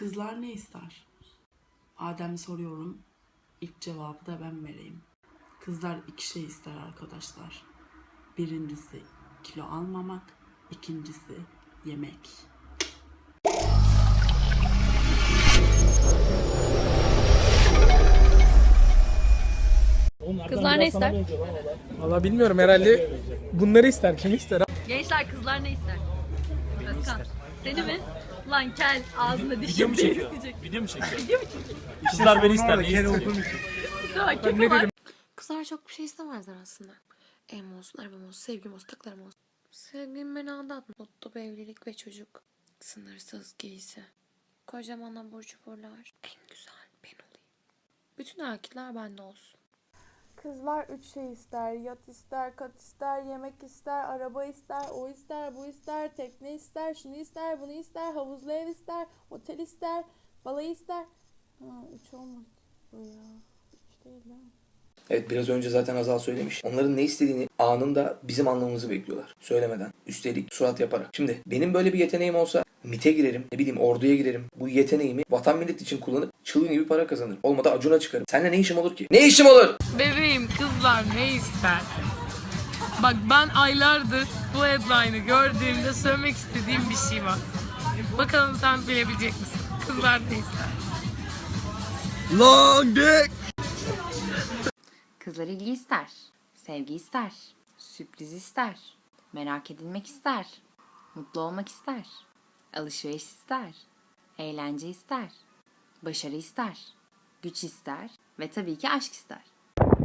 Kızlar ne ister? Adem soruyorum. İlk cevabı da ben vereyim. Kızlar iki şey ister arkadaşlar. Birincisi kilo almamak, ikincisi yemek. Kızlar ne ister? Valla bilmiyorum herhalde bunları ister. Kim ister? Gençler kızlar ne ister? Özkan. Seni mi? Lan kel ağzında Video dişim mu diye çekiyor? isteyecek. Video mu çekiyor? Kızlar beni ister. Ne istiyor? Köpü var. Kızlar çok bir şey istemezler aslında. Evim olsun, arabam olsun, sevgim olsun, taklarım olsun. Sevgim beni aldatma. Mutlu bir evlilik ve çocuk. Sınırsız giysi. Kocaman abur cuburlar. En güzel ben olayım. Bütün erkekler bende olsun. Kızlar üç şey ister. Yat ister, kat ister, yemek ister, araba ister, o ister, bu ister, tekne ister, şunu ister, bunu ister, havuzlu ev ister, otel ister, balayı ister. Ha, üç olmadı bu ya. Üç değil mi? Evet biraz önce zaten Azal söylemiş. Onların ne istediğini anında bizim anlamamızı bekliyorlar. Söylemeden. Üstelik surat yaparak. Şimdi benim böyle bir yeteneğim olsa MIT'e girerim, ne bileyim orduya girerim. Bu yeteneğimi vatan millet için kullanıp çılgın gibi para kazanırım. Olmadı Acun'a çıkarım. Seninle ne işim olur ki? Ne işim olur? Bebeğim kızlar ne ister? Bak ben aylardır bu headline'ı gördüğümde söylemek istediğim bir şey var. Bakalım sen bilebilecek misin? Kızlar ne ister? Long dick. Kızlar ilgi ister, sevgi ister, sürpriz ister, merak edilmek ister, mutlu olmak ister, alışveriş ister, eğlence ister, başarı ister, güç ister ve tabii ki aşk ister.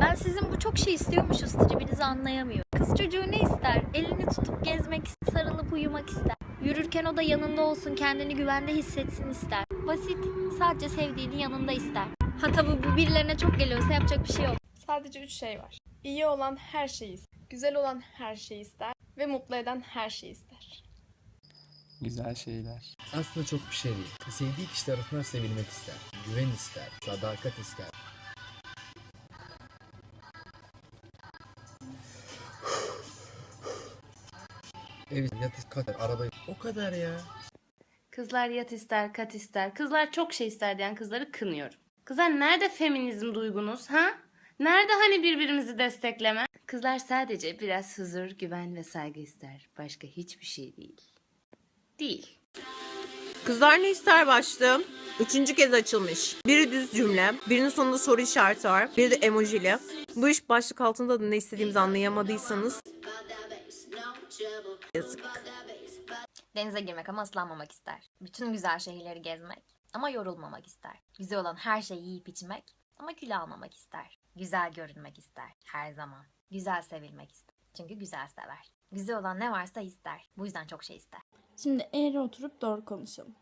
Ben sizin bu çok şey istiyormuşuz tribinizi anlayamıyorum. Kız çocuğu ne ister? Elini tutup gezmek, sarılıp uyumak ister. Yürürken o da yanında olsun, kendini güvende hissetsin ister. Basit, sadece sevdiğinin yanında ister. Ha tabi bu birilerine çok geliyorsa yapacak bir şey yok. Sadece üç şey var. İyi olan her şeyi ister. Güzel olan her şeyi ister. Ve mutlu eden her şeyi ister. Güzel şeyler. Aslında çok bir şey değil. Sevdiği kişi tarafından sevilmek ister. Güven ister. Sadakat ister. Evet yat kadar araba o kadar ya. Kızlar yat ister, kat ister. Kızlar çok şey ister diyen kızları kınıyorum. Kızlar nerede feminizm duygunuz ha? Nerede hani birbirimizi destekleme? Kızlar sadece biraz huzur, güven ve saygı ister. Başka hiçbir şey değil. Değil. Kızlar ne ister başlığım? Üçüncü kez açılmış. Biri düz cümle, birinin sonunda soru işareti var, biri de emojili. Bu iş başlık altında da ne istediğimizi anlayamadıysanız yazık. Denize girmek ama ıslanmamak ister. Bütün güzel şehirleri gezmek ama yorulmamak ister. Güzel olan her şeyi yiyip içmek ama kilo almamak ister. Güzel görünmek ister her zaman. Güzel sevilmek ister. Çünkü güzel sever. Güzel olan ne varsa ister. Bu yüzden çok şey ister. Şimdi eğri oturup doğru konuşalım.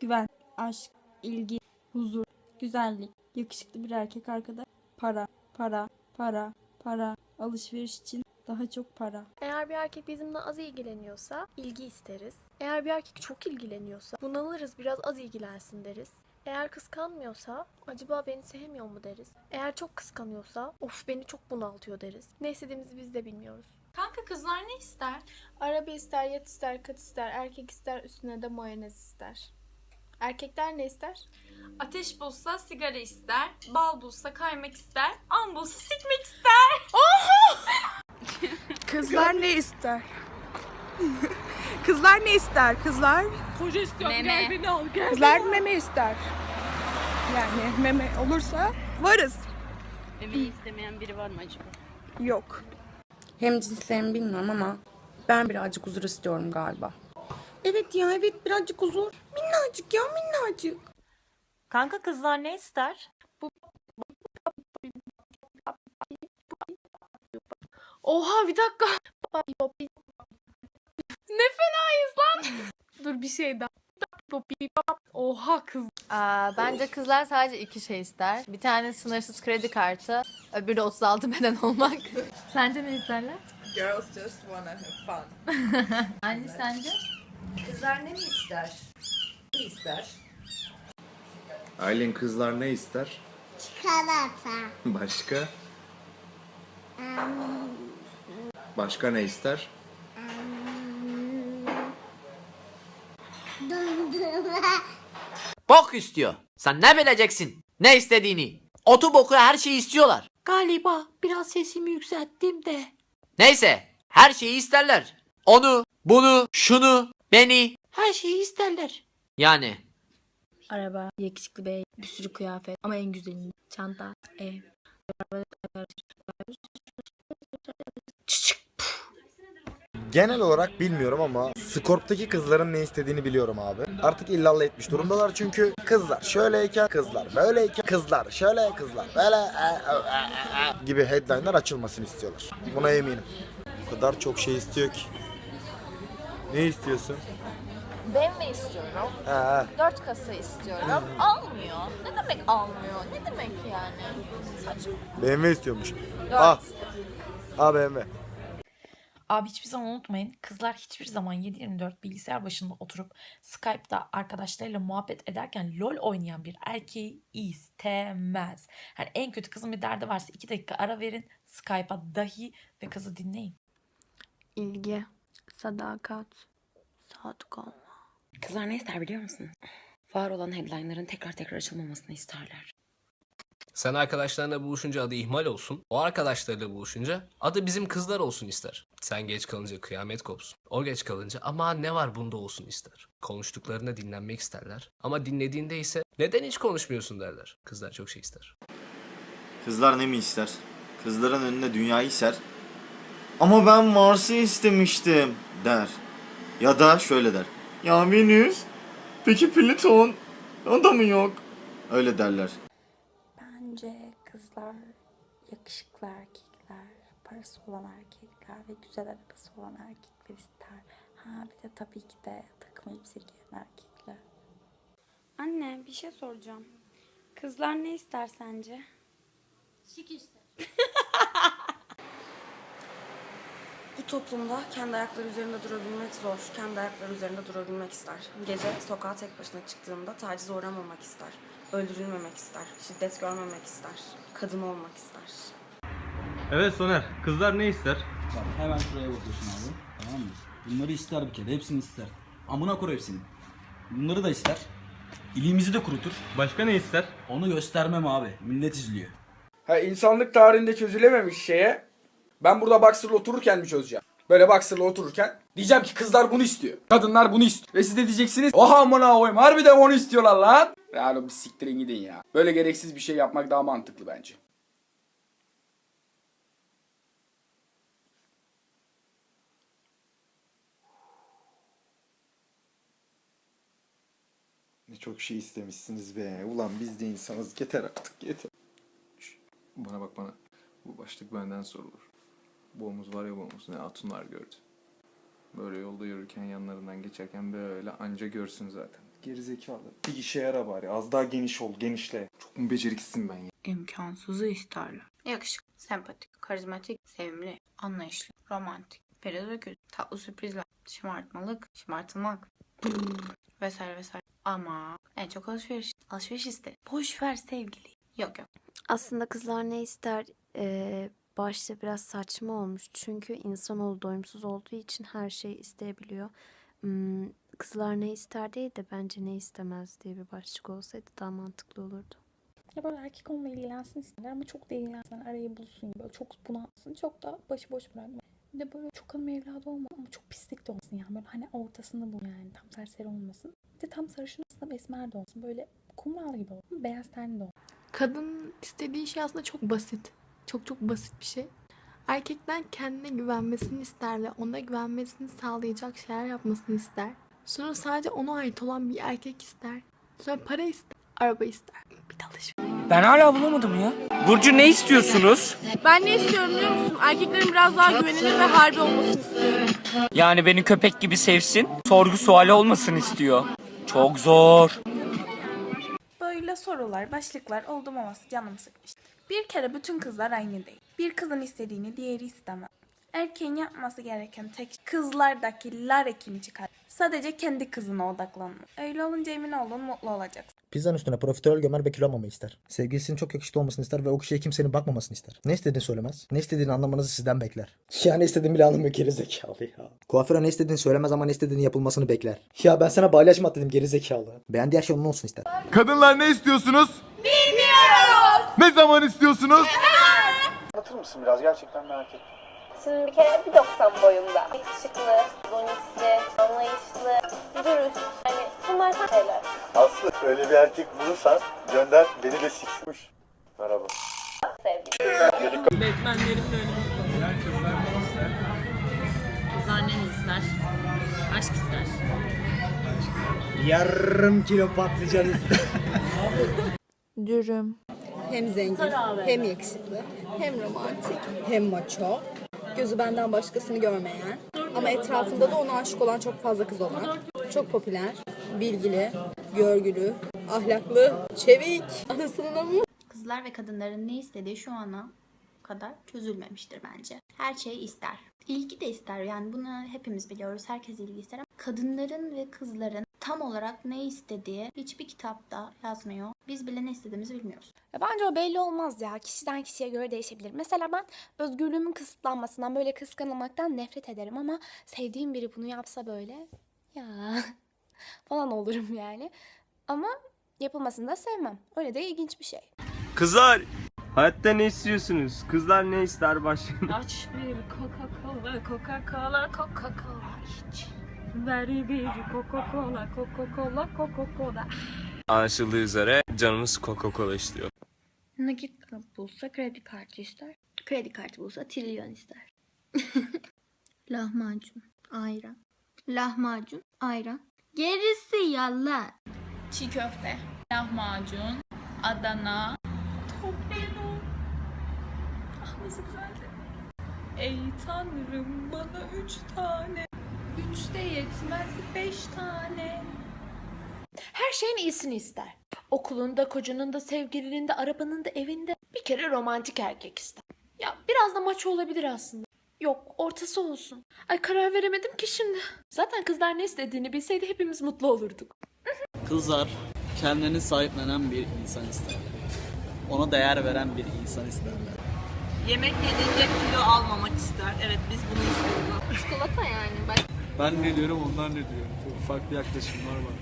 Güven, aşk, ilgi, huzur, güzellik, yakışıklı bir erkek arkadaş, para, para, para, para, alışveriş için daha çok para. Eğer bir erkek bizimle az ilgileniyorsa ilgi isteriz. Eğer bir erkek çok ilgileniyorsa bunalırız biraz az ilgilensin deriz. Eğer kıskanmıyorsa acaba beni sevmiyor mu deriz. Eğer çok kıskanıyorsa of beni çok bunaltıyor deriz. Ne istediğimizi biz de bilmiyoruz. Kanka kızlar ne ister? Araba ister, yat ister, kat ister, erkek ister, üstüne de mayonez ister. Erkekler ne ister? Ateş bulsa sigara ister, bal bulsa kaymak ister, an bulsa sikmek ister. Kızlar ne ister? Kızlar ne ister? Kızlar Meme. Kızlar meme ister. Yani meme olursa varız. Memeyi istemeyen biri var mı acaba? Yok. Hem cinslerimi bilmiyorum ama ben birazcık huzur istiyorum galiba. Evet ya evet birazcık huzur. Minnacık ya minnacık. Kanka kızlar ne ister? Oha bir dakika. ne fenayız lan. Dur bir şey daha. Oha kız. Aa, bence kızlar sadece iki şey ister. Bir tane sınırsız kredi kartı, öbürü de 36 beden olmak. Sence ne isterler? Girls just wanna have fun. Anne sence? Kızlar ne mi ister? Ne ister? Aylin kızlar ne ister? Çikolata. Başka? Başka ne ister? Bok istiyor. Sen ne bileceksin? Ne istediğini? Otu boku her şeyi istiyorlar. Galiba biraz sesimi yükselttim de. Neyse her şeyi isterler. Onu, bunu, şunu, beni. Her şeyi isterler. Yani Araba, yakışıklı bey, bir sürü kıyafet ama en güzeli çanta, ev. Genel olarak bilmiyorum ama Scorp'taki kızların ne istediğini biliyorum abi. Artık illallah etmiş durumdalar çünkü kızlar şöyleyken kızlar böyleyken kızlar şöyle kızlar böyle e, e, e, e gibi headline'lar açılmasını istiyorlar. Buna eminim. O kadar çok şey istiyor ki. Ne istiyorsun? BMW istiyorum. Ha, 4 kasa istiyorum. Almıyor. Ne demek almıyor? Ne demek yani? Saçma. BMW istiyormuş. Ah. Ah BMW. Abi hiçbir zaman unutmayın kızlar hiçbir zaman 7-24 bilgisayar başında oturup Skype'da arkadaşlarıyla muhabbet ederken LOL oynayan bir erkeği istemez. Yani en kötü kızın bir derdi varsa 2 dakika ara verin Skype'a dahi ve kızı dinleyin. İlgi, sadakat, sadık olma. Kızlar ne ister biliyor musun? Var olan headline'ların tekrar tekrar açılmamasını isterler. Sen arkadaşlarına buluşunca adı ihmal olsun. O arkadaşlarıyla buluşunca adı bizim kızlar olsun ister. Sen geç kalınca kıyamet kopsun. O geç kalınca ama ne var bunda olsun ister. Konuştuklarında dinlenmek isterler. Ama dinlediğinde ise neden hiç konuşmuyorsun derler. Kızlar çok şey ister. Kızlar ne mi ister? Kızların önüne dünyayı ser. Ama ben Mars'ı istemiştim der. Ya da şöyle der. Ya Venüs, peki Plüton, o da mı yok? Öyle derler. Kızlar yakışıklı erkekler, parası olan erkekler ve güzel arabası olan erkekler ister. Ha bir de tabii ki de takım elbise giyen erkekler. Anne bir şey soracağım. Kızlar ne ister sence? Şık ister. Bu toplumda kendi ayakları üzerinde durabilmek zor. Kendi ayakları üzerinde durabilmek ister. Gece sokağa tek başına çıktığında tacize uğramamak ister. Öldürülmemek ister. Şiddet görmemek ister. Kadın olmak ister. Evet Soner. Kızlar ne ister? Bak hemen şuraya bakıyorsun abi. Tamam mı? Bunları ister bir kere. Hepsini ister. Amına kur hepsini. Bunları da ister. İliğimizi de kurutur. Başka ne ister? Onu göstermem abi. Millet izliyor. Ha insanlık tarihinde çözülememiş şeye ben burada Boxer'la otururken mi çözeceğim? Böyle Boxer'la otururken diyeceğim ki kızlar bunu istiyor. Kadınlar bunu istiyor. Ve siz de diyeceksiniz oha amına koyayım harbiden onu istiyorlar lan. Yani bir siktirin gidin ya. Böyle gereksiz bir şey yapmak daha mantıklı bence. Ne çok şey istemişsiniz be. Ulan biz de insanız. Yeter artık yeter. Şş, Bana bak bana. Bu başlık benden sorulur. Bu omuz var ya bu omuz ne hatunlar gördü. Böyle yolda yürürken yanlarından geçerken böyle anca görsün zaten. Gerizekalı. Bir işe yara bari. Az daha geniş ol. Genişle. Çok mu beceriksizim ben ya? İmkansızı isterler. Yakışıklı, sempatik, karizmatik, sevimli, anlayışlı, romantik, pedagogus, tatlı sürprizler, şımartmalık, şımartılmak vesaire vesaire. Ama en çok alışveriş. Alışveriş iste. Boş ver sevgili. Yok yok. Aslında kızlar ne ister eee, başta biraz saçma olmuş. Çünkü insanoğlu doyumsuz olduğu için her şeyi isteyebiliyor. Hmm, kızlar ne ister değil de bence ne istemez diye bir başlık olsaydı daha mantıklı olurdu. Ya böyle erkek onunla ilgilensin isterler ama çok da ilgilensin. Arayı bulsun. Böyle çok bunalsın. Çok da başıboş bırakma. Bir de böyle çok hanım evladı olma ama çok pislik de olmasın yani. Böyle hani ortasında bu yani. Tam serseri olmasın. Bir de tam sarışın aslında esmer de olsun. Böyle kumral gibi olsun. Beyaz tenli de olsun. Kadın istediği şey aslında çok basit. Çok çok basit bir şey. Erkekten kendine güvenmesini ister ve ona güvenmesini sağlayacak şeyler yapmasını ister. Sonra sadece ona ait olan bir erkek ister. Sonra para ister, araba ister. Bir de alışveriş. Ben hala bulamadım ya. Burcu ne istiyorsunuz? Ben ne istiyorum biliyor musun? Erkeklerin biraz daha güvenilir ve harbi olmasını istiyorum. Yani beni köpek gibi sevsin, sorgu suali olmasın istiyor. Çok zor. Böyle sorular, başlıklar oldum olması canımı sıkmıştı. Bir kere bütün kızlar aynı değil. Bir kızın istediğini diğeri istemez. Erkeğin yapması gereken tek şey kızlardaki lar ekini çıkar. Sadece kendi kızına odaklanma. Öyle olunca emin olun mutlu olacaksın. Pizzanın üstüne profiterol gömer ve kilo almamayı ister. Sevgilisinin çok yakışıklı olmasını ister ve o kişiye kimsenin bakmamasını ister. Ne istediğini söylemez. Ne istediğini anlamanızı sizden bekler. Ya ne istediğini bile anlamıyor gerizekalı ya. Kuaföre ne istediğini söylemez ama ne istediğini yapılmasını bekler. Ya ben sana at dedim gerizekalı. Beğendiği her şey onun olsun ister. Kadınlar ne istiyorsunuz? Ne zaman istiyorsunuz? Anlatır mısın biraz gerçekten merak ettim. Şimdi bir kere 1.90 boyunda. Yakışıklı, donisli, anlayışlı, dürüst. Yani bunlar tam şeyler. Aslı öyle bir erkek bulursan gönder beni de sikmiş. Merhaba. Batman'lerin de önümüzde. Kızlar ne ister? Aşk ister. Yarım kilo patlıcan Dürüm. Hem zengin, hem yakışıklı, hem romantik, hem maço. Gözü benden başkasını görmeyen ama etrafında da ona aşık olan çok fazla kız olan. Çok popüler, bilgili, görgülü, ahlaklı, çevik. Anasının amı. Kızlar ve kadınların ne istediği şu ana kadar çözülmemiştir bence. Her şeyi ister. İlgi de ister yani bunu hepimiz biliyoruz. Herkes ilgi ister ama kadınların ve kızların tam olarak ne istediği hiçbir kitapta yazmıyor. Biz bile ne istediğimizi bilmiyoruz. Ya bence o belli olmaz ya. Kişiden kişiye göre değişebilir. Mesela ben özgürlüğümün kısıtlanmasından, böyle kıskanılmaktan nefret ederim ama sevdiğim biri bunu yapsa böyle ya falan olurum yani. Ama yapılmasını da sevmem. Öyle de ilginç bir şey. Kızlar hayatta ne istiyorsunuz? Kızlar ne ister başlayın. Aç bir Coca-Cola, Coca-Cola, Coca-Cola iç. Ver bir Coca-Cola, Coca-Cola, Coca-Cola. Anlaşıldığı üzere canımız Coca-Cola istiyor. Nakit bulsa kredi kartı ister. Kredi kartı bulsa trilyon ister. Lahmacun, ayran. Lahmacun, ayran. Gerisi yalan. Çiğ köfte, lahmacun, Adana, Toblerone. Ah nasıl güzeldi. Ey tanrım bana üç tane. Üç de yetmez beş tane. Her şeyin iyisini ister. Okulunda, kocanın da, sevgilinin de, arabanın da, evinde. Bir kere romantik erkek ister. Ya biraz da maço olabilir aslında. Yok, ortası olsun. Ay karar veremedim ki şimdi. Zaten kızlar ne istediğini bilseydi hepimiz mutlu olurduk. Kızlar kendini sahiplenen bir insan isterler. Ona değer veren bir insan isterler. Yemek yediğinde kilo almamak ister. Evet biz bunu istiyoruz. Çikolata yani. Bak. Ben ne diyorum onlar ne diyor. Çok farklı yaklaşımlar var.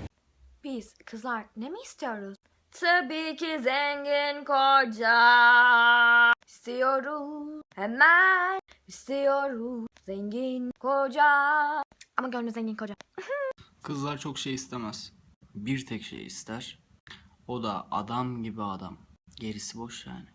Biz kızlar ne mi istiyoruz? Tabii ki zengin koca istiyoruz. Hemen istiyoruz. Zengin koca. Ama gönlü zengin koca. Kızlar çok şey istemez. Bir tek şey ister. O da adam gibi adam. Gerisi boş yani.